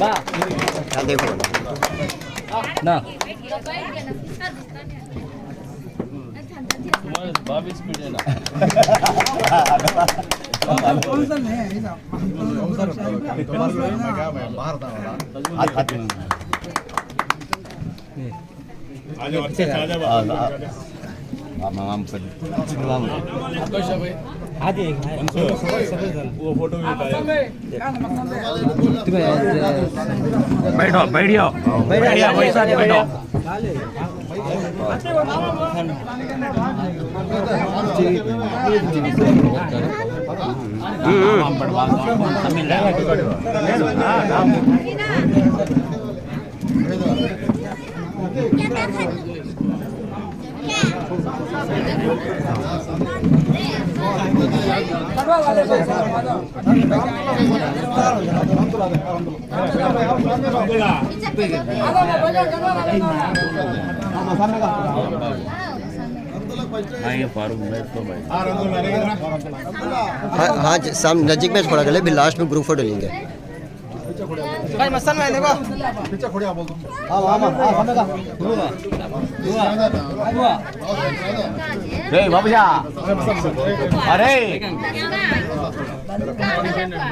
బా నా बाईस फीट है ना आजा अच्छा आजा बाबा मामा मामा संतोष भाई आधी वो फ़ोटो भी बैठो बैठियो। बैठिया वही साथ बैठो। हाँ हाँ हाँ ज- नज़दीक में थोड़ा गले भी लास्ट में ग्रुप फ़ोटो लेंगे। रे बाबूजा अरे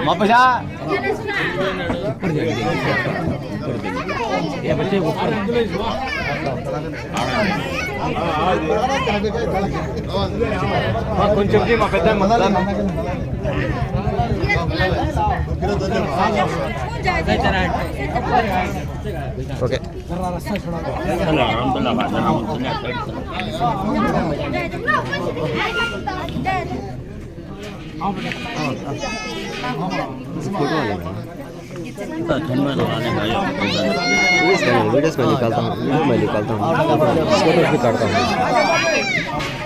बाबूजा ये बच्चे ऊपर కొంచెం మా పెద్ద ओके फोटो वाला वीडियोस में निकालता हूँ वीडियो में निकालता हूँ फोटोज भी काटता हूँ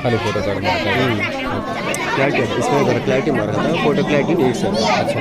खाली फोटो काटता हूँ क्लैरिटी इसमें अगर क्लैरिटी मार रहा था फ़ोटो क्लैरिटी नहीं सर अच्छा।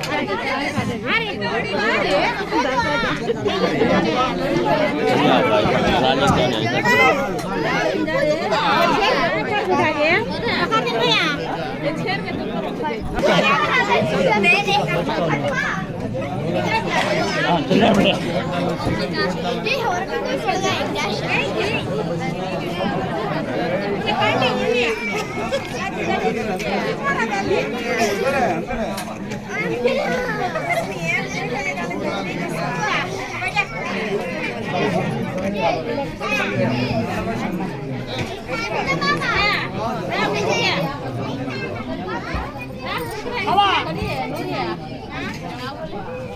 ها 嗯好的谢谢好吧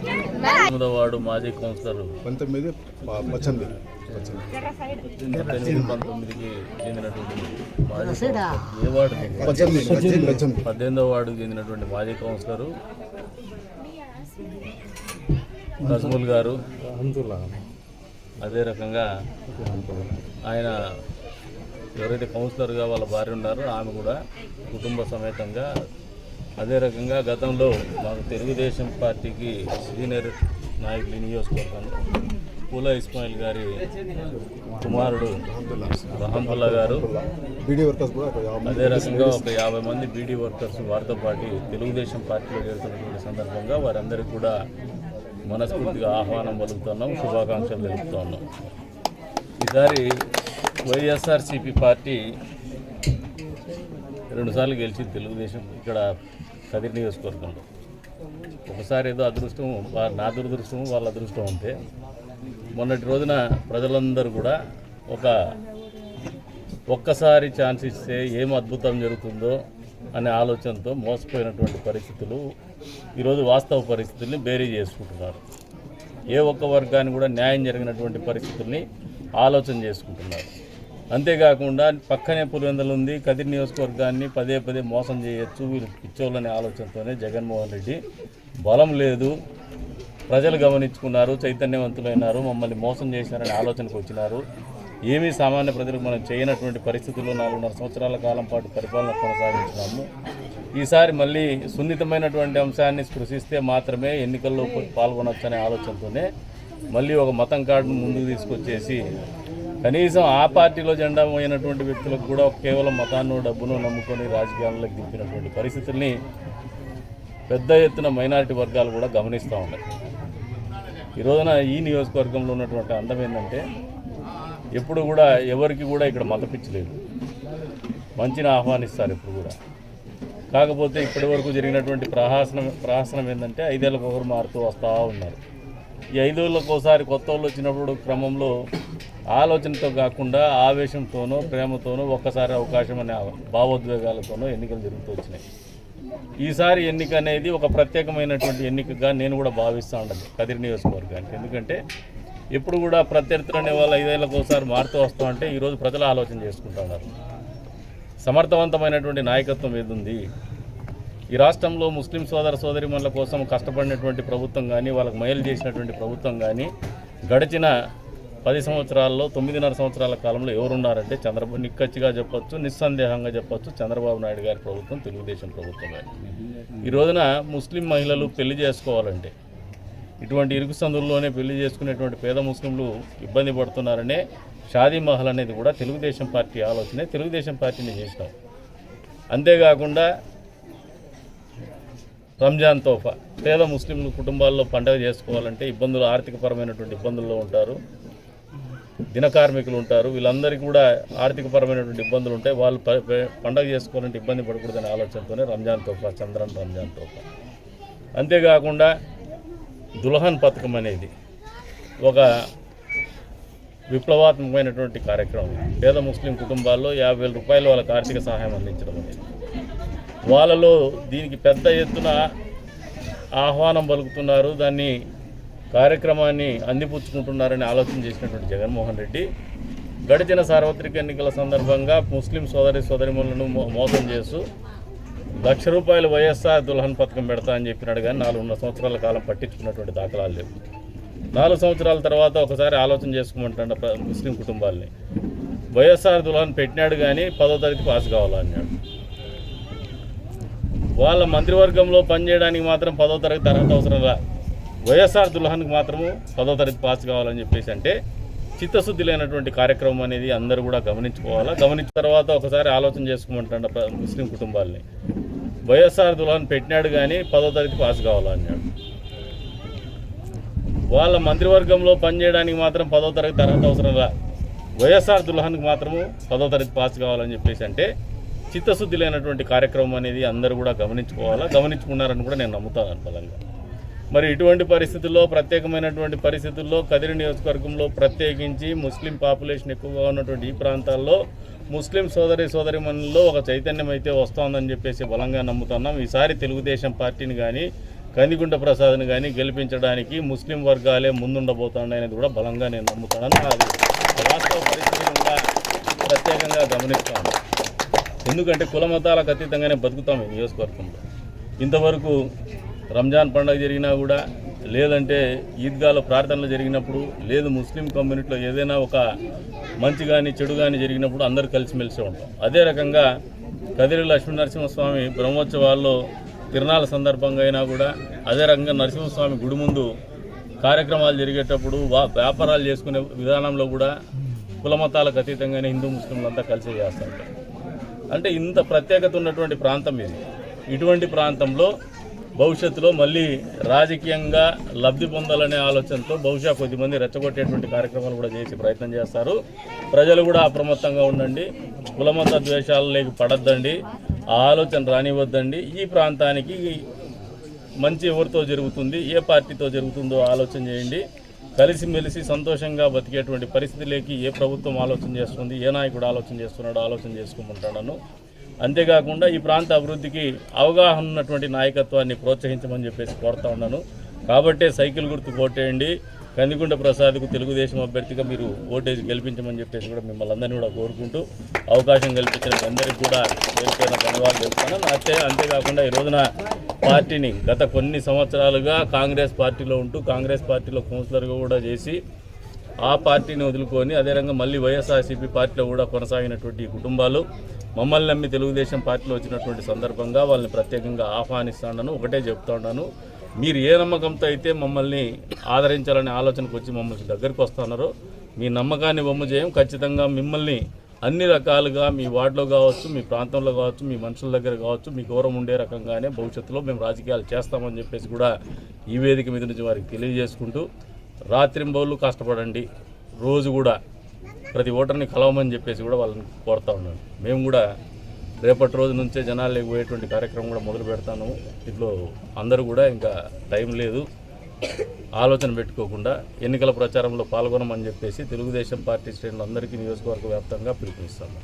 చెందినటువంటి మాజీ కౌన్సిలర్. ఏ వార్డు? పద్దెనిమిది వార్డుకు చెందినటువంటి మాజీ కౌన్సిలరు. కజ్ముల్ గారు. అదే రకంగా ఆయన ఎవరైతే కౌన్సిలర్గా వాళ్ళ భార్య ఉన్నారో ఆమె కూడా కుటుంబ సమేతంగా అదే రకంగా గతంలో మాకు తెలుగుదేశం పార్టీకి సీనియర్ నాయకులు నియోజకవర్గంలో పూల ఇస్మాయిల్ గారి కుమారుడు రహంతుల్లా గారు. బీడీ వర్కర్స్ అదే రకంగా ఒక యాభై మంది బీడీ వర్కర్స్ వారితో పాటు తెలుగుదేశం పార్టీలో చేరుతున్నటువంటి సందర్భంగా వారందరికీ కూడా మనస్ఫూర్తిగా ఆహ్వానం పలుకుతున్నాం శుభాకాంక్షలు తెలుపుతున్నాం. ఈసారి వైఎస్ఆర్సిపి పార్టీ రెండుసార్లు గెలిచి తెలుగుదేశం ఇక్కడ కదిరి నియోజకవర్గంలో. ఒకసారి ఏదో అదృష్టం నా దురదృష్టం వాళ్ళ అదృష్టం అంతే మొన్నటి రోజున ప్రజలందరూ కూడా ఒక ఒక్కసారి ఛాన్స్ ఇస్తే ఏం అద్భుతం జరుగుతుందో అనే ఆలోచనతో మోసపోయినటువంటి పరిస్థితులు ఈరోజు వాస్తవ పరిస్థితుల్ని బేరీ చేసుకుంటున్నారు. ఏ ఒక్క వర్గానికి కూడా న్యాయం జరిగినటువంటి పరిస్థితుల్ని ఆలోచన చేసుకుంటున్నారు. అంతేకాకుండా పక్కనే పులివెందులు ఉంది. కదిరి నియోజకవర్గాన్ని పదే పదే మోసం చేయొచ్చు. వీళ్ళు పిచ్చోళ్ళనే ఆలోచనతోనే జగన్మోహన్ రెడ్డి. బలం లేదు. ప్రజలు గమనించుకున్నారు. చైతన్యవంతులైనారు. మమ్మల్ని మోసం చేశారనే ఆలోచనకు వచ్చినారు. ఏమీ సామాన్య ప్రజలకు మనం చేయనటువంటి పరిస్థితుల్లో నాలుగున్నర సంవత్సరాల కాలం పాటు పరిపాలన కొనసాగించినాము. ఈసారి మళ్ళీ సున్నితమైనటువంటి అంశాన్ని స్పృశిస్తే మాత్రమే ఎన్నికల్లో పాల్గొనొచ్చనే ఆలోచనతోనే మళ్ళీ ఒక మతం కార్డును ముందుకు తీసుకొచ్చేసి కనీసం ఆ పార్టీలో జెండా పోయినటువంటి వ్యక్తులకు కూడా కేవలం మతాన్ని డబ్బును నమ్ముకొని రాజకీయాల్లోకి దింపినటువంటి పరిస్థితుల్ని పెద్ద ఎత్తున మైనారిటీ వర్గాలు కూడా గమనిస్తూ ఉన్నాయి. ఈ రోజున ఈ నియోజకవర్గంలో ఉన్నటువంటి అందం ఏంటంటే ఎప్పుడు కూడా ఎవరికి కూడా ఇక్కడ మతపించలేదు మంచిని ఆహ్వానిస్తారు ఎప్పుడు కూడా. కాకపోతే ఇప్పటి వరకు జరిగినటువంటి ప్రహాసనం ప్రహాసనం ఏంటంటే ఐదేళ్ళకు ఒకరు మారుతూ వస్తూ ఉన్నారు. ఈ ఐదేళ్ళకోసారి ఒకసారి కొత్త వాళ్ళు వచ్చినప్పుడు క్రమంలో ఆలోచనతో కాకుండా ఆవేశంతోనో ప్రేమతోనో ఒక్కసారి అవకాశం అనే భావోద్వేగాలతోనో ఎన్నికలు జరుగుతూ వచ్చినాయి. ఈసారి ఎన్నిక అనేది ఒక ప్రత్యేకమైనటువంటి ఎన్నికగా నేను కూడా భావిస్తూ ఉండదు కదిరి నియోజకవర్గానికి. ఎందుకంటే ఎప్పుడు కూడా ప్రత్యర్థులు అనే వాళ్ళు ఐదేళ్ళకు ఒకసారి మారుతూ వస్తూ ఉంటే ఈరోజు ప్రజలు ఆలోచన చేసుకుంటున్నారు సమర్థవంతమైనటువంటి నాయకత్వం ఏది ఉంది? ఈ రాష్ట్రంలో ముస్లిం సోదర సోదరిమణుల కోసం కష్టపడినటువంటి ప్రభుత్వం కానీ వాళ్ళకి మేలు చేసినటువంటి ప్రభుత్వం కానీ గడిచిన పది సంవత్సరాల్లో తొమ్మిదిన్నర సంవత్సరాల కాలంలో ఎవరున్నారంటే చంద్రబాబు నిక్కచ్చిగా చెప్పొచ్చు నిస్సందేహంగా చెప్పొచ్చు చంద్రబాబు నాయుడు గారి ప్రభుత్వం తెలుగుదేశం ప్రభుత్వం గారి. ఈ రోజున ముస్లిం మహిళలు పెళ్ళి చేసుకోవాలంటే ఇటువంటి ఇరుకు సందుల్లోనే పెళ్ళి చేసుకునేటువంటి పేద ముస్లింలు ఇబ్బంది పడుతున్నారనే షాదీ మహల్ అనేది కూడా తెలుగుదేశం పార్టీ ఆలోచనే తెలుగుదేశం పార్టీని చేసినాం అంతేకాకుండా రంజాన్ తోఫా పేద ముస్లింలు కుటుంబాల్లో పండగ చేసుకోవాలంటే ఇబ్బందులు ఆర్థికపరమైనటువంటి ఇబ్బందుల్లో ఉంటారు. దిన కార్మికులు ఉంటారు. వీళ్ళందరికీ కూడా ఆర్థికపరమైనటువంటి ఇబ్బందులు ఉంటాయి. వాళ్ళు పండగ చేసుకోవాలంటే ఇబ్బంది పడకూడదనే ఆలోచనతోనే రంజాన్ తోఫా చంద్రన్ రంజాన్ తోఫా. అంతేకాకుండా దుల్హన్ పథకం అనేది ఒక విప్లవాత్మకమైనటువంటి కార్యక్రమం. పేద ముస్లిం కుటుంబాల్లో యాభై వేల రూపాయలు వాళ్ళకి ఆర్థిక సహాయం అందించడం అనేది. వాళ్ళలో దీనికి పెద్ద ఎత్తున ఆహ్వానం పలుకుతున్నారు. దాన్ని కార్యక్రమాన్ని అందిపుచ్చుకుంటున్నారని ఆలోచన చేసినటువంటి జగన్మోహన్ రెడ్డి గడిచిన సార్వత్రిక ఎన్నికల సందర్భంగా ముస్లిం సోదరి సోదరిములను మోసం చేస్తూ లక్ష రూపాయలు వైఎస్ఆర్ దుల్హన్ పథకం పెడతా అని చెప్పినాడు కానీ నాలుగున్నర సంవత్సరాల కాలం పట్టించుకున్నటువంటి దాఖలాలు లేవు. నాలుగు సంవత్సరాల తర్వాత ఒకసారి ఆలోచన చేసుకోమంటాడు ముస్లిం కుటుంబాలని. వైఎస్ఆర్ దుల్హన్ పెట్టినాడు కానీ పదో తరగతి పాస్ కావాలన్నాడు. వాళ్ళ మంత్రివర్గంలో పనిచేయడానికి మాత్రం పదో తరగతి అర్హత అవసరం రా. వైఎస్ఆర్ దుల్హన్కి మాత్రము పదో తరగతి పాస్ కావాలని చెప్పేసి అంటే చిత్తశుద్ధి లేనటువంటి కార్యక్రమం అనేది అందరూ కూడా గమనించుకోవాలా? గమనించిన తర్వాత ఒకసారి ఆలోచన చేసుకోమంటాడు ముస్లిం కుటుంబాలని. వైఎస్ఆర్ దుల్హన్ పెట్టినాడు కానీ పదో తరగతి పాస్ కావాలన్నాడు వాళ్ళ మంత్రివర్గంలో పనిచేయడానికి మాత్రం పదో తరగతి అర్హత అవసరం రా. వైఎస్ఆర్ దుల్హన్కి మాత్రము పదో తరగతి పాస్ కావాలని చెప్పేసి అంటే చిత్తశుద్ధి లేనటువంటి కార్యక్రమం అనేది అందరూ కూడా గమనించుకోవాలా? గమనించుకున్నారని కూడా నేను నమ్ముతాను బలంగా మరి ఇటువంటి పరిస్థితుల్లో ప్రత్యేకమైనటువంటి పరిస్థితుల్లో కదిరి నియోజకవర్గంలో ప్రత్యేకించి ముస్లిం పాపులేషన్ ఎక్కువగా ఉన్నటువంటి ఈ ప్రాంతాల్లో ముస్లిం సోదరి సోదరిమణుల్లో ఒక చైతన్యం అయితే వస్తోందని చెప్పేసి బలంగా నమ్ముతున్నాం. ఈసారి తెలుగుదేశం పార్టీని కానీ కందిగుంట ప్రసాద్ని కానీ గెలిపించడానికి ముస్లిం వర్గాలే ముందుండబోతున్నాయనేది కూడా బలంగా నేను నమ్ముతున్నాను. అది వాస్తవ పరిస్థితిని కూడా ప్రత్యేకంగా గమనిస్తాను. ఎందుకంటే కుల మతాలకు అతీతంగానే బతుకుతాం ఈ నియోజకవర్గంలో. ఇంతవరకు రంజాన్ పండుగ జరిగినా కూడా లేదంటే ఈద్గాలో ప్రార్థనలు జరిగినప్పుడు లేదు ముస్లిం కమ్యూనిటీలో ఏదైనా ఒక మంచి కానీ చెడు కానీ జరిగినప్పుడు అందరూ కలిసిమెలిసి ఉంటాం. అదే రకంగా కదిరి లక్ష్మీ నరసింహస్వామి బ్రహ్మోత్సవాల్లో తిరణాల సందర్భంగా అయినా కూడా అదే రకంగా నరసింహస్వామి గుడి ముందు కార్యక్రమాలు జరిగేటప్పుడు వ్యాపారాలు చేసుకునే విధానంలో కూడా కులమతాలకు అతీతంగానే హిందూ ముస్లింలంతా కలిసి చేస్తుంటారు. అంటే ఇంత ప్రత్యేకత ఉన్నటువంటి ప్రాంతం ఇది. ఇటువంటి ప్రాంతంలో భవిష్యత్తులో మళ్ళీ రాజకీయంగా లబ్ధి పొందాలనే ఆలోచనతో బహుశా కొద్దిమంది రెచ్చగొట్టేటువంటి కార్యక్రమాలు కూడా చేసి ప్రయత్నం చేస్తారు. ప్రజలు కూడా అప్రమత్తంగా ఉండండి. కులమత ద్వేషాలలోకి పడద్దండి. ఆ ఆలోచన రానివ్వద్దండి. ఈ ప్రాంతానికి మంచి ఎవరితో జరుగుతుంది ఏ పార్టీతో జరుగుతుందో ఆలోచన చేయండి. కలిసిమెలిసి సంతోషంగా బతికేటువంటి పరిస్థితిలోకి ఏ ప్రభుత్వం ఆలోచన చేస్తుంది ఏ నాయకుడు ఆలోచన చేస్తున్నాడో ఆలోచన చేసుకోమంటాడను అంతేకాకుండా ఈ ప్రాంత అభివృద్ధికి అవగాహన ఉన్నటువంటి నాయకత్వాన్ని ప్రోత్సహించమని చెప్పేసి కోరుతా ఉన్నాను. కాబట్టే సైకిల్ గుర్తు కోటేయండి కందికుంట ప్రసాద్కు తెలుగుదేశం అభ్యర్థిగా మీరు ఓటేసి గెలిపించమని చెప్పేసి కూడా మిమ్మల్ని అందరినీ కూడా కోరుకుంటూ అవకాశం కల్పించిన అందరికీ కూడా పేరుపైన ధన్యవాదాలు చెప్తాను అంతే అంతేకాకుండా ఈ రోజున పార్టీని గత కొన్ని సంవత్సరాలుగా కాంగ్రెస్ పార్టీలో ఉంటూ కాంగ్రెస్ పార్టీలో కౌన్సిలర్గా కూడా చేసి ఆ పార్టీని వదులుకొని అదే మళ్ళీ వైఎస్ఆర్సీపీ పార్టీలో కూడా కొనసాగినటువంటి కుటుంబాలు మమ్మల్ని నమ్మి తెలుగుదేశం పార్టీలో వచ్చినటువంటి సందర్భంగా వాళ్ళని ప్రత్యేకంగా ఆహ్వానిస్తాను ఒకటే చెప్తా ఉన్నాను మీరు ఏ నమ్మకంతో అయితే మమ్మల్ని ఆదరించాలనే ఆలోచనకు వచ్చి మమ్మల్ని దగ్గరికి వస్తున్నారో మీ నమ్మకాన్ని బొమ్మ చేయం. ఖచ్చితంగా మిమ్మల్ని అన్ని రకాలుగా మీ వార్డులో కావచ్చు మీ ప్రాంతంలో కావచ్చు మీ మనుషుల దగ్గర కావచ్చు మీ గౌరవం ఉండే రకంగానే భవిష్యత్తులో మేము రాజకీయాలు చేస్తామని చెప్పేసి కూడా ఈ వేదిక మీద నుంచి వారికి తెలియజేసుకుంటూ రాత్రింబౌళ్ళు కష్టపడండి. రోజు కూడా ప్రతి ఓటర్ని కలవమని చెప్పేసి కూడా వాళ్ళని కోరుతా ఉన్నాను. మేము కూడా రేపటి రోజు నుంచే జనాలు పోయేటువంటి కార్యక్రమం కూడా మొదలు పెడతాను. ఇట్లో అందరూ కూడా ఇంకా టైం లేదు. ఆలోచన పెట్టుకోకుండా ఎన్నికల ప్రచారంలో పాల్గొనమని చెప్పేసి తెలుగుదేశం పార్టీ శ్రేణులందరికీ నియోజకవర్గ వ్యాప్తంగా పిలుపునిస్తాను.